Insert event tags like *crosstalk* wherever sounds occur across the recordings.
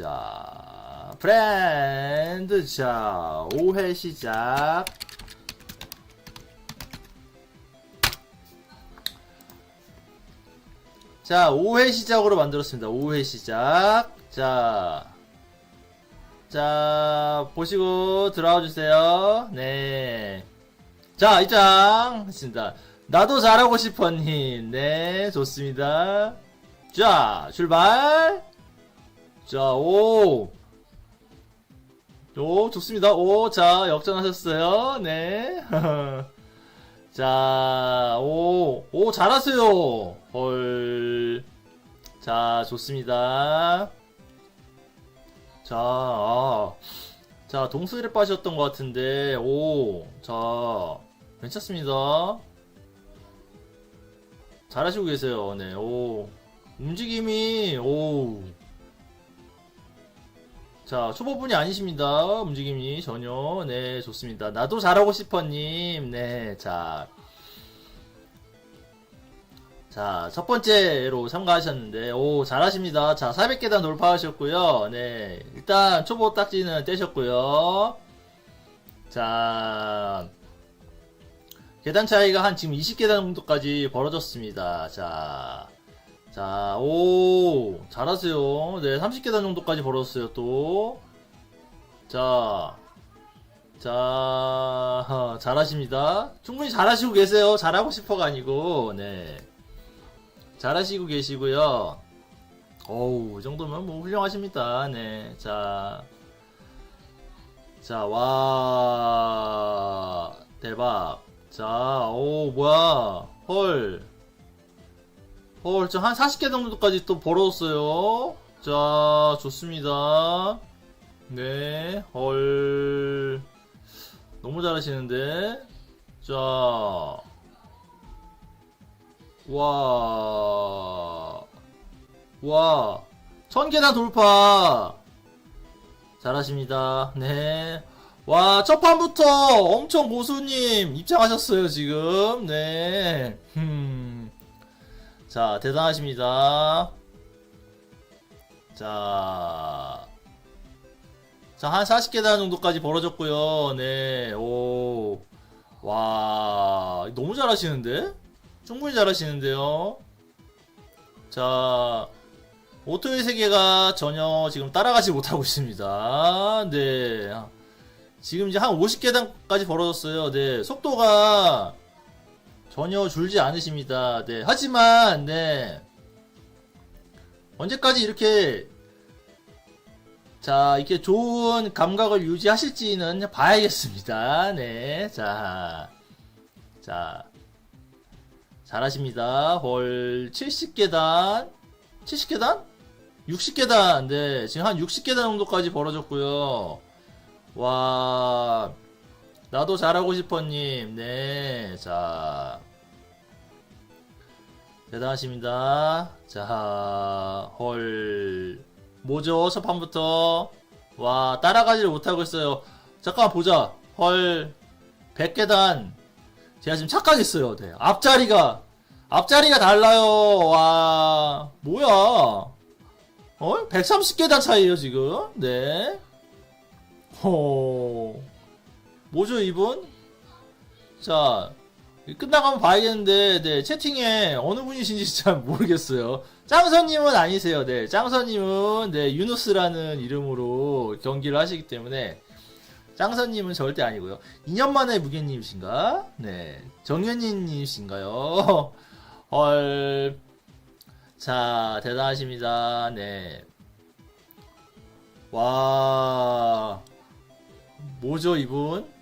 자, 브랜드. 자, 5회 시작. 자, 5회 시작으로 만들었습니다. 5회 시작. 자, 자, 보시고 들어와 주세요. 네. 자, 입장. 했습니다. 나도 잘하고 싶어 님. 네, 좋습니다. 자, 출발. 자, 오. 오, 좋습니다. 오, 자, 역전하셨어요. 네. *laughs* 자, 오, 오, 잘하세요. 헐. 자, 좋습니다. 자, 아. 자, 동수를 빠셨던 것 같은데, 오, 자, 괜찮습니다. 잘하시고 계세요. 네, 오. 움직임이, 오. 자, 초보분이 아니십니다. 움직임이 전혀. 네, 좋습니다. 나도 잘하고 싶어님. 네, 자. 자, 첫 번째로 참가하셨는데, 오, 잘하십니다. 자, 400계단 돌파하셨고요. 네, 일단 초보 딱지는 떼셨고요. 자, 계단 차이가 한 지금 20계단 정도까지 벌어졌습니다. 자, 자, 오, 잘하세요. 네, 30계단 정도까지 벌었어요, 또. 자, 자, *laughs* 잘하십니다. 충분히 잘하시고 계세요. 잘하고 싶어가 아니고, 네. 잘하시고 계시고요. 어우, 이 정도면 뭐 훌륭하십니다. 네, 자. 자, 와, 대박. 자, 오, 뭐야. 헐. 헐, 저한 40개 정도까지 또 벌었어요. 자, 좋습니다. 네, 헐. 너무 잘하시는데. 자. 와. 와. 천계단 돌파. 잘하십니다. 네. 와, 첫 판부터 엄청 고수님 입장하셨어요, 지금. 네. 흠. 자, 대단하십니다. 자. 자, 한 40계단 정도까지 벌어졌고요. 네. 오. 와, 너무 잘하시는데? 충분히 잘하시는데요. 자, 오토의 세계가 전혀 지금 따라가지 못하고 있습니다. 네. 지금 이제 한 50계단까지 벌어졌어요. 네. 속도가 전혀 줄지 않으십니다. 네. 하지만, 네. 언제까지 이렇게, 자, 이렇게 좋은 감각을 유지하실지는 봐야겠습니다. 네. 자, 자. 잘하십니다. 헐, 70계단? 70계단? 60계단. 네. 지금 한 60계단 정도까지 벌어졌고요. 와. 나도 잘하고 싶어님. 네. 자. 대단하십니다. 자, 헐. 뭐죠? 첫 판부터. 와, 따라가지를 못하고 있어요. 잠깐만 보자. 헐. 100계단. 제가 지금 착각했어요. 네. 앞자리가. 앞자리가 달라요. 와. 뭐야. 어? 130계단 차이에요, 지금. 네. 호. 뭐죠, 이분? 자, 끝나가면 봐야겠는데, 네, 채팅에 어느 분이신지 *laughs* 잘 모르겠어요. 짱선님은 아니세요, 네. 짱선님은, 네, 유누스라는 이름으로 경기를 하시기 때문에, 짱선님은 절대 아니고요. 2년 만에 무게님이신가? 네. 정현이님이신가요? *laughs* 헐. 자, 대단하십니다. 네. 와. 뭐죠, 이분?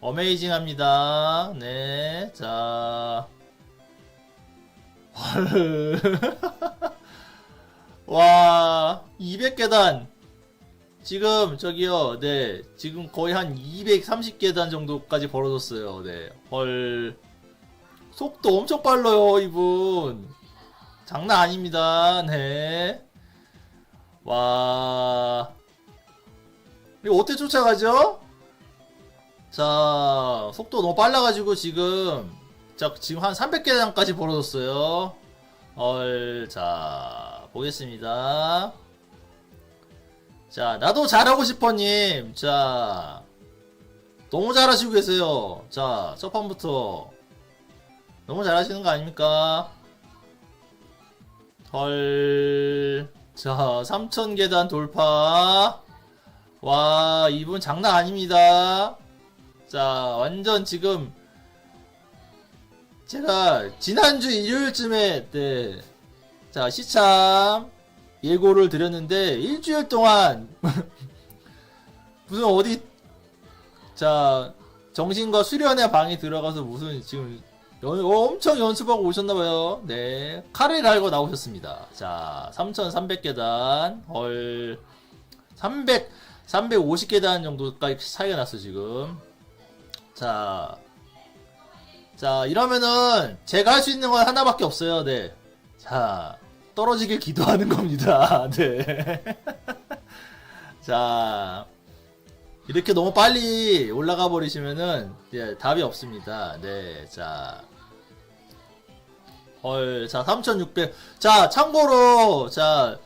어메이징 합니다. 네. 자. 헐. *laughs* 와. 200계단. 지금, 저기요, 네. 지금 거의 한 230계단 정도까지 벌어졌어요. 네. 헐. 속도 엄청 빨라요, 이분. 장난 아닙니다. 네. 와. 이거 어떻게 쫓아가죠? 자, 속도 너무 빨라가지고 지금, 자, 지금 한 300계단까지 벌어졌어요. 헐, 자, 보겠습니다. 자, 나도 잘하고 싶어님. 자, 너무 잘하시고 계세요. 자, 첫 판부터. 너무 잘하시는 거 아닙니까? 헐. 자, 3000계단 돌파. 와, 이분 장난 아닙니다. 자, 완전 지금, 제가 지난주 일요일쯤에, 네. 자, 시참 예고를 드렸는데, 일주일 동안, *laughs* 무슨 어디, 자, 정신과 수련의 방에 들어가서 무슨 지금 연- 엄청 연습하고 오셨나봐요. 네. 칼을 갈고 나오셨습니다. 자, 3,300계단. 헐. 300, 350계단 정도까지 차이가 났어, 지금. 자. 자, 이러면은 제가 할 수 있는 건 하나밖에 없어요. 네. 자, 떨어지길 기도하는 겁니다. *laughs* 네. *laughs* 자, 이렇게 너무 빨리 올라가 버리시면은 예, 답이 없습니다. 네, 자. 헐, 자, 3600. 자, 참고로, 자,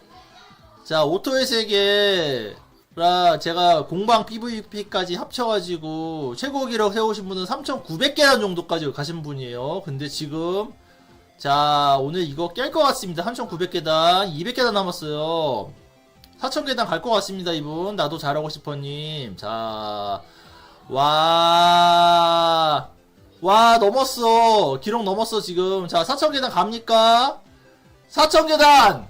자, 오토의 세계 라 제가 공방 PVP까지 합쳐가지고 최고 기록 세우신 분은 3,900개란 정도까지 가신 분이에요. 근데 지금, 자, 오늘 이거 깰 것 같습니다. 3,900계단, 200계단 남았어요. 4,000계단 갈 것 같습니다, 이분. 나도 잘하고 싶어님. 자, 와, 와, 넘었어. 기록 넘었어, 지금. 자, 4,000계단 갑니까? 4,000계단!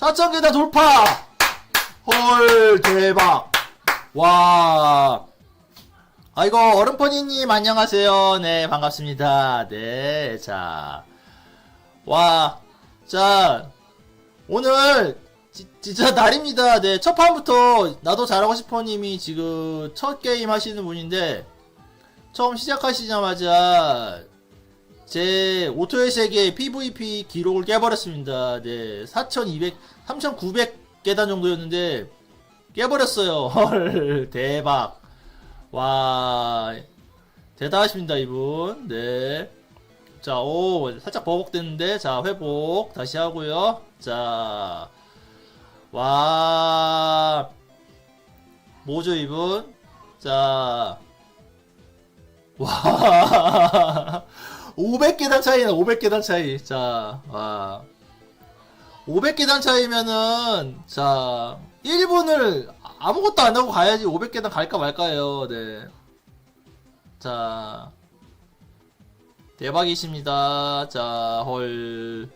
4,000계단 돌파! 헐, 대박. 와. 아이고, 얼음퍼니님, 안녕하세요. 네, 반갑습니다. 네, 자. 와, 자, 오늘, 지- 진짜 날입니다. 네, 첫 판부터 나도 잘하고 싶어 님이 지금 첫 게임 하시는 분인데, 처음 시작하시자마자, 제 오토의 세계 PVP 기록을 깨버렸습니다. 네, 4200, 3900 계단 정도였는데, 깨버렸어요. *laughs* 헐, 대박. 와, 대단하십니다, 이분. 네. 자, 오, 살짝 버벅됐는데, 자, 회복 다시 하고요. 자, 와, 뭐죠, 이분? 자, 와, 500계단 차이네, 500계단 차이. 자, 와. 500계단 차이면은, 자, 1분을 아무것도 안 하고 가야지 500계단 갈까 말까요, 네. 자, 대박이십니다. 자, 헐.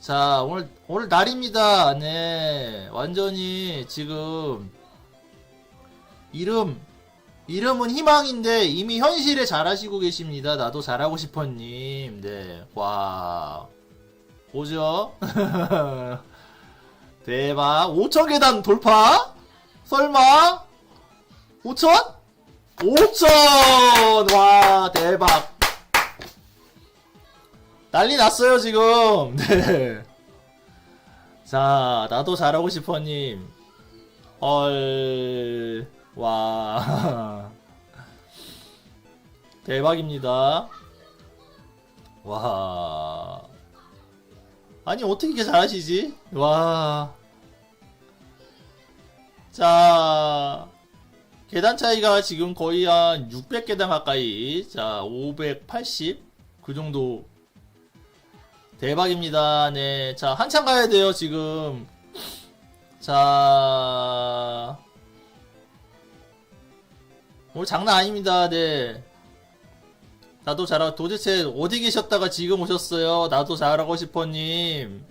자, 오늘, 오늘 날입니다. 네. 완전히 지금, 이름, 이름은 희망인데 이미 현실에 잘하시고 계십니다. 나도 잘하고 싶어님. 네. 와. 보죠? *laughs* 대박. 5천 계단 돌파? 설마? 5천? 5천! 와, 대박. 난리 났어요, 지금. *laughs* 네. 자, 나도 잘하고 싶어 님. 헐, 와. *laughs* 대박입니다. 와. 아니, 어떻게 이렇게 잘하시지? 와. 자, 계단 차이가 지금 거의 한 600계단 가까이. 자, 580. 그 정도. 대박입니다. 네. 자, 한참 가야 돼요, 지금. 자. 오늘 장난 아닙니다. 네. 나도 잘하, 도대체 어디 계셨다가 지금 오셨어요? 나도 잘하고 싶어님.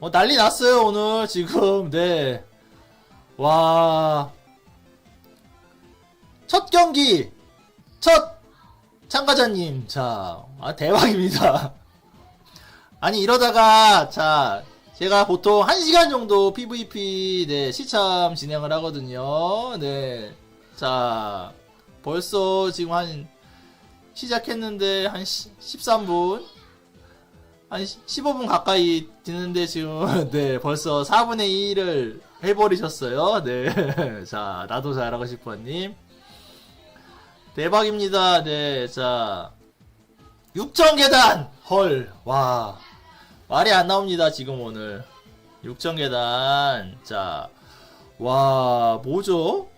어, 난리 났어요, 오늘, 지금, 네. 와. 첫 경기, 첫 참가자님. 자, 아, 대박입니다. *laughs* 아니, 이러다가, 자, 제가 보통 1시간 정도 PVP, 네, 시참 진행을 하거든요. 네. 자, 벌써 지금 한, 시작했는데 한 13분? 한 15분 가까이 되는데 지금, *laughs* 네, 벌써 4분의 1을 해버리셨어요. 네. *laughs* 자, 나도 잘하고 싶어님. 대박입니다. 네, 자. 6,000계단! 헐, 와. 말이 안 나옵니다, 지금 오늘. 6,000계단. 자. 와, 뭐죠?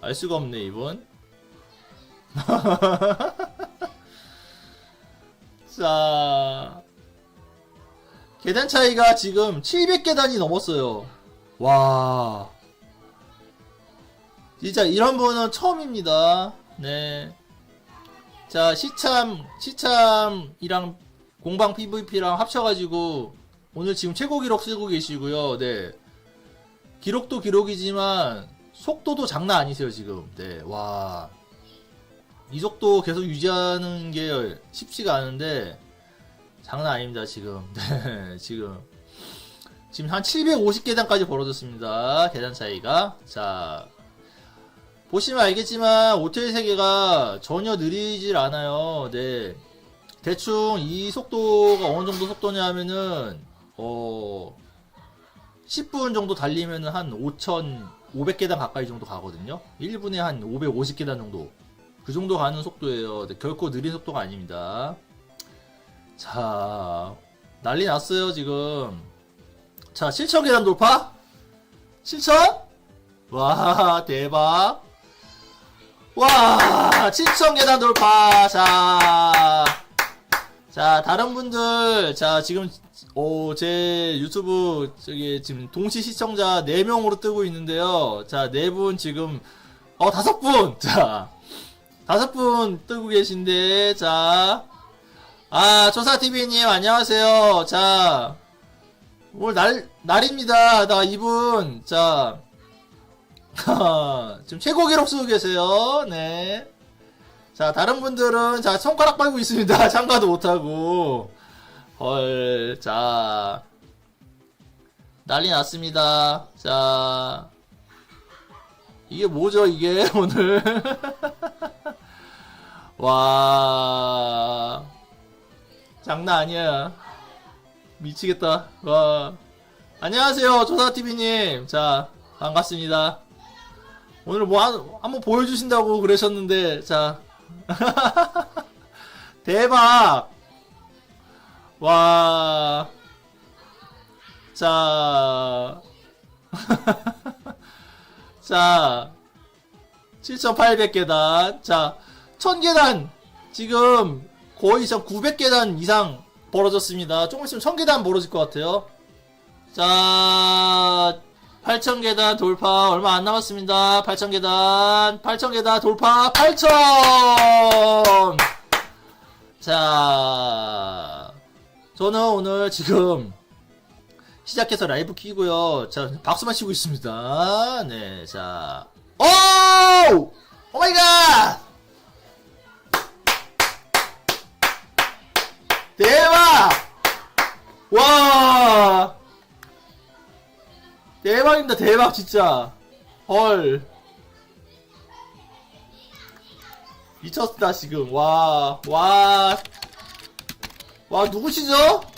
알 수가 없네, 이분. *laughs* 자, 계단 차이가 지금 700계단이 넘었어요. 와. 진짜 이런 분은 처음입니다. 네. 자, 시참, 시참이랑 공방 PVP랑 합쳐가지고 오늘 지금 최고 기록 쓰고 계시고요. 네. 기록도 기록이지만 속도도 장난 아니세요, 지금. 네. 와. 이 속도 계속 유지하는 게 쉽지가 않은데 장난 아닙니다, 지금. *laughs* 네, 지금. 지금 한 750계단까지 벌어졌습니다. 계단 차이가. 자. 보시면 알겠지만 호텔 세계가 전혀 느리질 않아요. 네. 대충 이 속도가 어느 정도 속도냐면은 어 10분 정도 달리면은 한 5,500계단 가까이 정도 가거든요. 1분에 한 550계단 정도. 그 정도 가는 속도예요. 네, 결코 느린 속도가 아닙니다. 자, 난리 났어요, 지금. 자, 7,000계단 돌파? 7,000? 와, 대박. 와, 7,000계단 돌파. 자, 자, 다른 분들, 자, 지금, 오, 제 유튜브, 저기, 지금 동시 시청자 4명으로 뜨고 있는데요. 자, 4분 지금, 어, 5분! 자, 5분 뜨고 계신데, 자, 아, 조사TV님, 안녕하세요. 자, 오늘 날, 날입니다. 나 이분, 자, *laughs* 지금 최고 기록 쓰고 계세요. 네. 자, 다른 분들은, 자, 손가락 빨고 있습니다. *laughs* 참가도 못하고. 헐, 자. 난리 났습니다. 자. 이게 뭐죠, 이게, *laughs* 오늘. 와. 장난 아니야. 미치겠다. 와. 안녕하세요, 조사TV님. 자, 반갑습니다. 오늘 뭐 한, 한번 보여주신다고 그러셨는데, 자. *laughs* 대박! 와. 자. *laughs* 자. 7,800 계단. 자. 1000계단. 지금 거의 저 900계단 이상 벌어졌습니다. 조금 있으면 1000계단 벌어질 것 같아요. 자. 8,000계단 돌파 얼마 안 남았습니다. 8,000계단, 8,000계단 돌파 8,000! 자, 저는 오늘 지금 시작해서 라이브 키고요. 자, 박수만 치고 있습니다. 네, 자. 오! 대박입니다, 대박, 진짜. 헐. 미쳤다, 지금. 와, 와. 와, 누구시죠?